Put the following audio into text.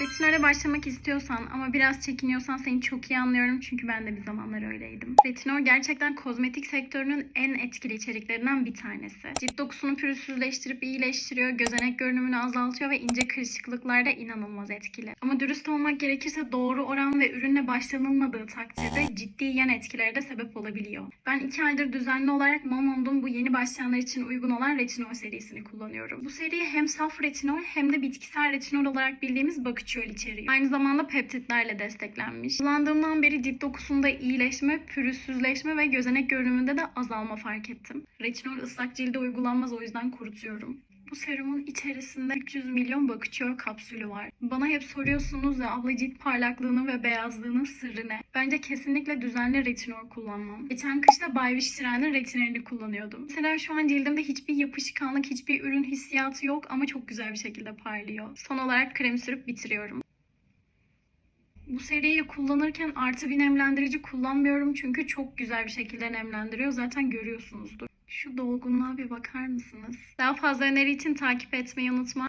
Retinole başlamak istiyorsan ama biraz çekiniyorsan seni çok iyi anlıyorum çünkü ben de bir zamanlar öyleydim. Retinol gerçekten kozmetik sektörünün en etkili içeriklerinden bir tanesi. Cilt dokusunu pürüzsüzleştirip iyileştiriyor, gözenek görünümünü azaltıyor ve ince kırışıklıklarda inanılmaz etkili. Ama dürüst olmak gerekirse doğru oran ve ürünle başlanılmadığı takdirde ciddi yan etkilere de sebep olabiliyor. Ben iki aydır düzenli olarak Momom'un bu yeni başlayanlar için uygun olan retinol serisini kullanıyorum. Bu seri hem saf retinol hem de bitkisel retinol olarak bildiğimiz bakıçöl içeriyor. Aynı zamanda peptitlerle desteklenmiş. Kullandığımdan beri cilt dokusunda iyileşme, pürüzsüzleşme ve gözenek görünümünde de azalma fark ettim. Retinol ıslak cilde uygulanmaz o yüzden kurutuyorum. Bu serumun içerisinde 300 milyon bakıçöl kapsülü var. Bana hep soruyorsunuz ya abla cilt parlaklığının ve beyazlığının sırrı ne? Bence kesinlikle düzenli retinol kullanmam. Geçen kışta Bay Wishtiren'in retinolini kullanıyordum. Mesela şu an cildimde hiçbir yapışkanlık, hiçbir ürün hissiyatı yok ama çok güzel bir şekilde parlıyor. Son olarak krem sürüp bitiriyorum. Bu seriyi kullanırken artı bir nemlendirici kullanmıyorum çünkü çok güzel bir şekilde nemlendiriyor. Zaten görüyorsunuzdur. Şu dolgunluğa bir bakar mısınız? Daha fazla öneri için takip etmeyi unutma.